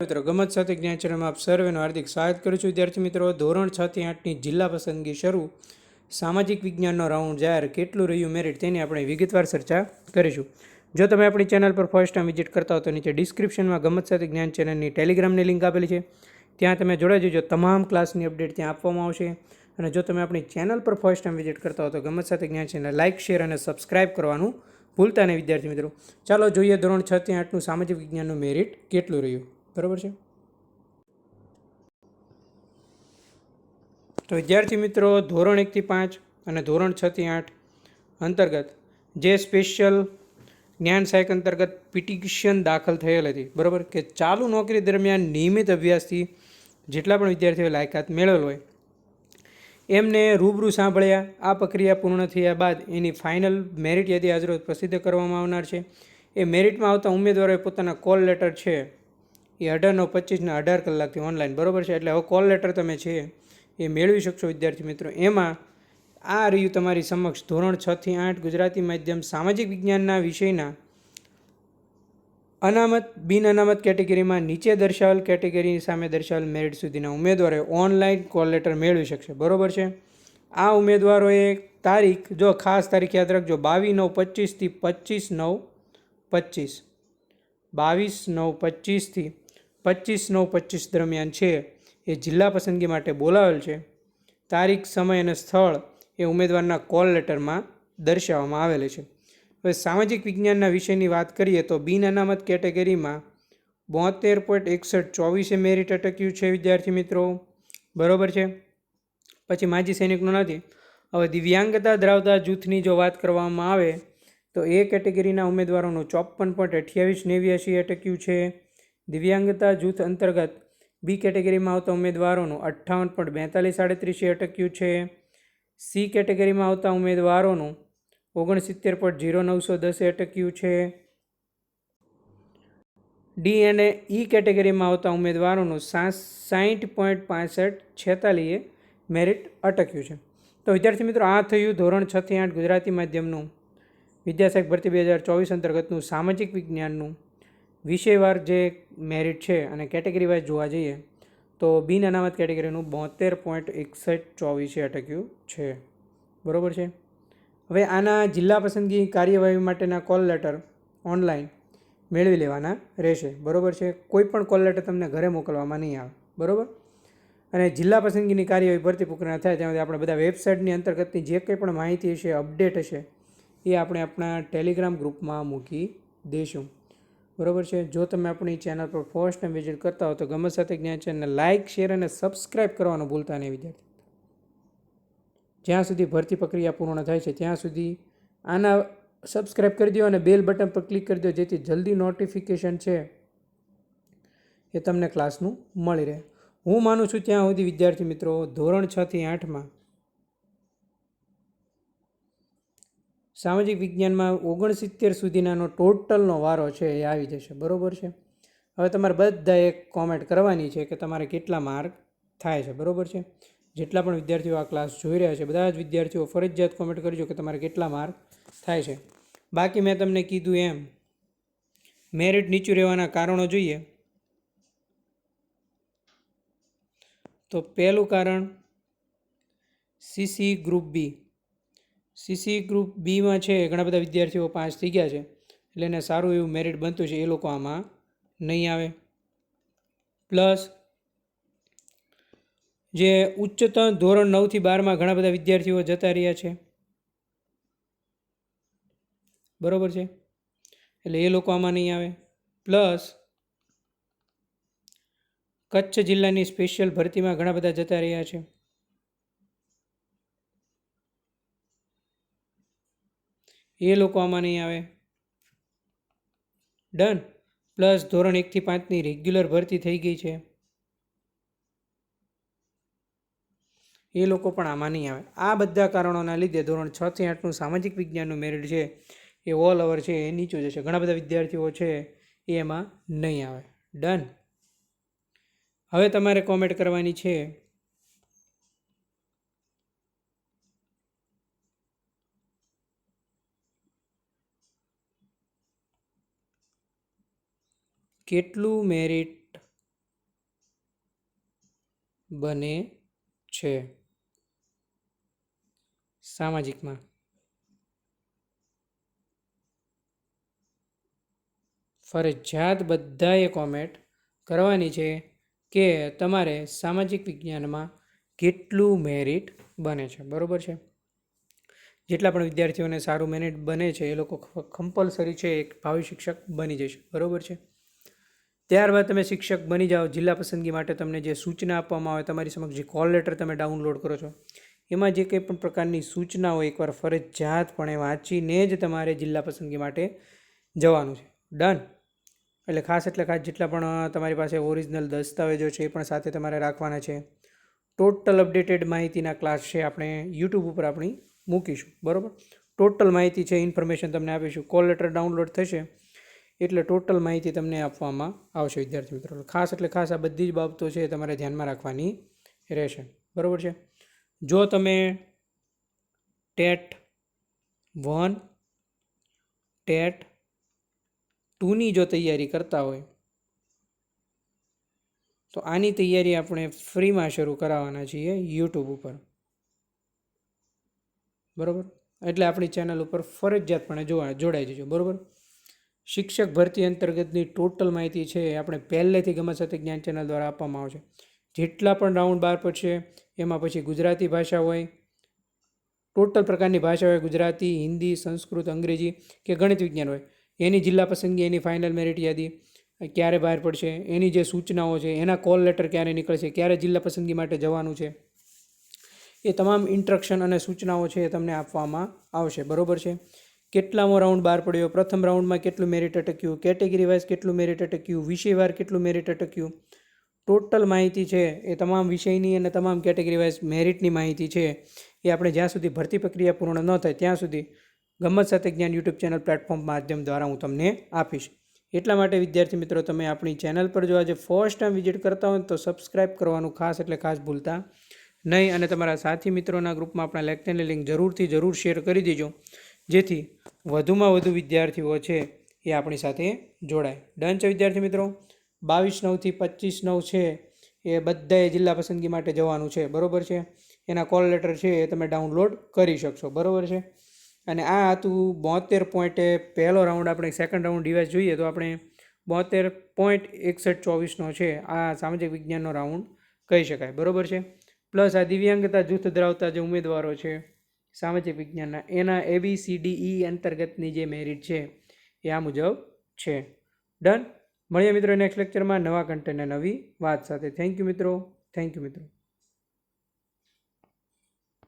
મિત્રો, ગમત સાથે જ્ઞાન ચેનલમાં આપ સર્વેનું હાર્દિક સ્વાગત કરું છું. વિદ્યાર્થી મિત્રો, ધોરણ છ થી આઠની જિલ્લા પસંદગી શરૂ. સામાજિક વિજ્ઞાનનો રાઉન્ડ જાહેર કેટલું રહ્યું મેરિટ તેની આપણે વિગતવાર ચર્ચા કરીશું. જો તમે આપણી ચેનલ પર ફર્સ્ટ ટાઈમ વિઝિટ કરતા હો તો નીચે ડિસ્ક્રિપ્શનમાં ગમત સાથે જ્ઞાન ચેનલની ટેલિગ્રામની લિંક આપેલી છે. ત્યાં તમે જોડાઈ જજો. તમામ ક્લાસની અપડેટ ત્યાં આપવામાં આવશે. અને જો તમે આપણી ચેનલ પર ફર્સ્ટ ટાઈમ વિઝિટ કરતા હો તો ગમત સાથે જ્ઞાન ચેનલ લાઇક શેર અને સબસ્ક્રાઇબ કરવાનું ભૂલતા નહીં વિદ્યાર્થી મિત્રો. ચાલો જોઈએ ધોરણ છ થી આઠનું સામાજિક વિજ્ઞાનનું મેરિટ કેટલું રહ્યું? બરાબર છે? તો વિદ્યાર્થી મિત્રો, ધોરણ એકથી પાંચ અને ધોરણ છથી આઠ અંતર્ગત જે સ્પેશિયલ જ્ઞાન સહાયક અંતર્ગત પિટિશન દાખલ થયેલ હતી, બરાબર? કે ચાલુ નોકરી દરમિયાન નિયમિત અભ્યાસથી જેટલા પણ વિદ્યાર્થીઓએ લાયકાત મેળવેલ હોય, એમને રૂબરૂ સાંભળ્યા, આ પ્રક્રિયા પૂર્ણ થયા બાદ એની ફાઇનલ મેરિટ યાદી આજરોજ પ્રસિદ્ધ કરવામાં આવનાર છે. એ મેરિટમાં આવતા ઉમેદવારોએ પોતાના કોલ લેટર છે એ અઢાર નવ પચીસના અઢાર કલાકથી ઓનલાઈન બરાબર છે? એટલે હવે કોલ લેટર તમે છે એ મેળવી શકશો, વિદ્યાર્થી મિત્રો. એમાં આ રહ્યું તમારી સમક્ષ ધોરણ છ થી આઠ ગુજરાતી માધ્યમ સામાજિક વિજ્ઞાનના વિષયના અનામત, બિન અનામત કેટેગરીમાં નીચે દર્શાવેલ કેટેગરી સામે દર્શાવેલ મેરિટ સુધીના ઉમેદવારોએ ઓનલાઈન કોલ લેટર મેળવી શકશે. બરોબર છે? આ ઉમેદવારોએ તારીખ, જો ખાસ તારીખ યાદ રાખજો, બાવીસ નવ પચીસથી પચીસ નવ પચીસ. બાવીસ નવ પચીસથી પચીસ નવ પચીસ દરમિયાન છે એ જિલ્લા પસંદગી માટે બોલાવેલ છે. તારીખ, સમય અને સ્થળ એ ઉમેદવારના કોલ લેટરમાં દર્શાવવામાં આવેલ છે. હવે સામાજિક વિજ્ઞાનના વિષયની વાત કરીએ તો બિન અનામત કેટેગરીમાં બોતેર પોઈન્ટ એકસઠ ચોવીસે મેરિટ અટક્યું છે વિદ્યાર્થી મિત્રો. બરોબર છે? પછી માજી સૈનિકનું નથી. હવે દિવ્યાંગતા ધરાવતા જૂથની જો વાત કરવામાં આવે તો એ કેટેગરીના ઉમેદવારોનું ચોપન પોઈન્ટ અઠ્યાવીસ નેવ્યાસી અટક્યું છે. દિવ્યાંગતા જૂથ અંતર્ગત બી કેટેગરીમાં આવતા ઉમેદવારોનું અઠ્ઠાવન પોઈન્ટ બેતાલીસ સાડત્રીસે અટક્યું છે. સી કેટેગરીમાં આવતા ઉમેદવારોનું ઓગણસિત્તેર પોઈન્ટ જીરો નવસો દસે અટક્યું છે. ડી અને ઈ કેટેગરીમાં આવતા ઉમેદવારોનું સાઠ પોઈન્ટ પાસઠ છેતાલીએ મેરિટ અટક્યું છે. તો વિદ્યાર્થી મિત્રો, આ થયું ધોરણ છથી આઠ ગુજરાતી માધ્યમનું. વિદ્યાશાખ ભરતી બે હજાર ચોવીસ અંતર્ગતનું સામાજિક વિજ્ઞાનનું વિષયવાર જે મેરિટ છે અને કેટેગરી વાઇઝ જોવા જઈએ, તો બિન અનામત કેટેગરીનું બોતેર પોઈન્ટ એકસઠ ચોવીસે અટક્યું છે. બરાબર છે? હવે આના જિલ્લા પસંદગી કાર્યવાહી માટેના કોલ લેટર ઓનલાઈન મેળવી લેવાના રહેશે. બરાબર છે? કોઈ પણ કોલ લેટર તમને ઘરે મોકલવામાં નહીં આવે. બરાબર? અને જિલ્લા પસંદગીની કાર્યવાહી ભરતી પ્રક્રિયા થાય ત્યાંથી આપણે બધા વેબસાઇટની અંતર્ગતની જે કંઈ પણ માહિતી હશે અપડેટ હશે, એ આપણે આપણા ટેલિગ્રામ ગ્રુપમાં મૂકી દઈશું. બરાબર છે? જો તમે આપણી ચેનલ પર ફર્સ્ટ ટાઈમ વિઝિટ કરતા હો તો ગમે સાથે જ્ઞાન ચેનલને લાઇક શેર અને સબસ્ક્રાઇબ કરવાનું ભૂલતા નહીં વિદ્યાર્થી. જ્યાં સુધી ભરતી પ્રક્રિયા પૂર્ણ થાય છે, ત્યાં સુધી આના સબસ્ક્રાઇબ કરી દો અને બેલ બટન પર ક્લિક કરી દો, જેથી જલ્દી નોટિફિકેશન છે એ તમને ક્લાસનું મળી રહે. હું માનું છું ત્યાં સુધી વિદ્યાર્થી મિત્રો ધોરણ છથી આઠમાં સામાજિક વિજ્ઞાનમાં ઓગણસિત્તેર સુધીનાનો ટોટલનો વારો છે એ આવી જશે. બરાબર છે? હવે તમારે બધા એક કોમેન્ટ કરવાની છે કે તમારે કેટલા માર્ક થાય છે. બરાબર છે? જેટલા પણ વિદ્યાર્થીઓ આ ક્લાસ જોઈ રહ્યા છે, બધા જ વિદ્યાર્થીઓ ફરજિયાત કોમેન્ટ કરજો કે તમારે કેટલા માર્ક થાય છે. બાકી મેં તમને કીધું એમ મેરિટ નીચું રહેવાના કારણો જોઈએ. તો પહેલું કારણ CC group B CC group બીમાં છે, ઘણા બધા વિદ્યાર્થીઓ પાસ થઈ ગયા છે. એટલે એને સારું એવું મેરિટ બનતું છે, એ લોકો આમાં નહીં આવે. પ્લસ જે ઉચ્ચતર ધોરણ નવથી બારમાં ઘણા બધા વિદ્યાર્થીઓ જતા રહ્યા છે. બરાબર છે? એટલે એ લોકો આમાં નહીં આવે. પ્લસ કચ્છ જિલ્લાની સ્પેશિયલ ભરતીમાં ઘણા બધા જતા રહ્યા છે. એ લોકો આમાં નહીં આવે. ડન પ્લસ ધોરણ એકથી પાંચની રેગ્યુલર ભરતી થઈ ગઈ છે. એ લોકો પણ આમાં નહીં આવે. આ બધા કારણોના લીધે ધોરણ છથી આઠનું સામાજિક વિજ્ઞાનનું મેરિટ છે એ ઓલ ઓવર છે, એ નીચું જશે ઘણા બધા વિદ્યાર્થીઓ છે એ એમાં નહીં આવે. ડન હવે તમારે કોમેન્ટ કરવાની છે કેટલું મેરિટ બને છે? સામાજિકમાં. ફરજિયાત બધાએ કોમેન્ટ કરવાની છે કે તમારે સામાજિક વિજ્ઞાનમાં કેટલું મેરિટ બને છે. બરોબર છે? જેટલા પણ વિદ્યાર્થીઓને સારું મેરિટ બને છે, એ લોકો કમ્પલસરી છે, એક ભાવિ શિક્ષક બની જશે. બરોબર છે? ત્યારબાદ તમે શિક્ષક બની જાઓ, જિલ્લા પસંદગી માટે તમને જે સૂચના આપવામાં આવે, તમારી સમક્ષ જે કોલ લેટર તમે ડાઉનલોડ કરો છો, એમાં જે કંઈ પણ પ્રકારની સૂચનાઓ એકવાર ફરજિયાતપણે વાંચીને જ તમારે જિલ્લા પસંદગી માટે જવાનું છે. ડન એટલે ખાસ એટલે ખાસ જેટલા પણ તમારી પાસે ઓરિજિનલ દસ્તાવેજો છે, એ પણ સાથે તમારે રાખવાના છે. ટોટલ અપડેટેડ માહિતીના ક્લાસ છે, આપણે યુટ્યુબ ઉપર આપણી મૂકીશું. બરાબર? ટોટલ માહિતી છે ઇન્ફોર્મેશન તમને આપીશું. કોલ લેટર ડાઉનલોડ થશે એટલે ટોટલ માહિતી તમને આપવામાં આવશે, વિદ્યાર્થી મિત્રો. ખાસ એટલે ખાસ આ બધી જ બાબતો છે તમારે ધ્યાનમાં રાખવાની રહેશે. બરાબર છે? જો તમે ટેટ વન, ટેટ ટુની જો તૈયારી કરતા હોય, તો આની તૈયારી આપણે ફ્રીમાં શરૂ કરાવવાના છીએ યુટ્યુબ ઉપર. બરાબર? એટલે આપણી ચેનલ ઉપર ફરજિયાતપણે જોવા જોડાઈ જજો. બરાબર? શિક્ષક ભરતી અંતર્ગતની ટોટલ માહિતી છે આપણે પહેલેથી ગમત સાથે જ્ઞાન ચેનલ દ્વારા આપવામાં આવશે જેટલા પણ રાઉન્ડ બહાર પડશે એમાં પછી ગુજરાતી ભાષા હોય, ટોટલ પ્રકારની ભાષા હોય, ગુજરાતી, હિન્દી, સંસ્કૃત, અંગ્રેજી કે ગણિત વિજ્ઞાન હોય. એની જિલ્લા પસંદગી, એની ફાઇનલ મેરિટ યાદી, ક્યારે બહાર પડશે, એની જે સૂચનાઓ છે, એના કોલ લેટર ક્યારે નીકળશે, ક્યારે જિલ્લા પસંદગી માટે જવાનું છે, એ તમામ ઇન્સ્ટ્રક્શન અને સૂચનાઓ છે એ તમને આપવામાં આવશે. બરોબર છે? કેટલામો રાઉન્ડ બહાર પડ્યો? પ્રથમ રાઉન્ડમાં કેટલું મેરિટ અટક્યું? કેટેગરી વાઇઝ કેટલું મેરિટ અટક્યું? વિષયવાર કેટલું મેરિટ અટક્યું? ટોટલ માહિતી છે એ તમામ વિષયની અને તમામ કેટેગરી વાઇઝ મેરિટની માહિતી છે. એ આપણે જ્યાં સુધી ભરતી પ્રક્રિયા પૂર્ણ ન થાય ત્યાં સુધી ગમત સાથે જ્ઞાન યુટ્યુબ ચેનલ પ્લેટફોર્મ માધ્યમ દ્વારા હું તમને આપીશ. એટલા માટે વિદ્યાર્થી મિત્રો, તમે આપણી ચેનલ પર જો આજે ફર્સ્ટ ટાઈમ વિઝિટ કરતા હોય તો સબસ્ક્રાઇબ કરવાનું ખાસ એટલે ખાસ ભૂલતા નહીં. અને તમારા સાથી મિત્રોના ગ્રુપમાં આપણા લેક્ચરની લિંક જરૂરથી જરૂર શેર કરી દેજો. જેથી વધુમાં વધુ વિદ્યાર્થીઓ છે એ આપણી સાથે જોડાય. ડન છે વિદ્યાર્થી મિત્રો? બાવીસ નવથી પચીસ નવ છે એ બધાએ જિલ્લા પસંદગી માટે જવાનું છે, બરાબર છે? એના કોલ લેટર છે એ તમે ડાઉનલોડ કરી શકશો, બરાબર છે? અને આ હતું બોતેર પોઈન્ટે પહેલો રાઉન્ડ આપણે સેકન્ડ રાઉન્ડ ડિવાઇસ જોઈએ તો આપણે બોતેર પોઈન્ટ એકસઠ ચોવીસનો છે, આ સામાજિક વિજ્ઞાનનો રાઉન્ડ કહી શકાય, બરાબર છે? પ્લસ આ દિવ્યાંગતા જૂથ ધરાવતા જે ઉમેદવારો છે સામાજિક વિજ્ઞાનના. એના એવી સી ડી ઈ અંતર્ગતની જે મેરિટ છે, એ આ મુજબ છે. ડન મળીએ મિત્રો નેક્સ્ટ લેક્ચરમાં નવા કન્ટેન્ટ નવી વાત સાથે. થેન્ક યુ મિત્રો. થેન્ક યુ મિત્રો.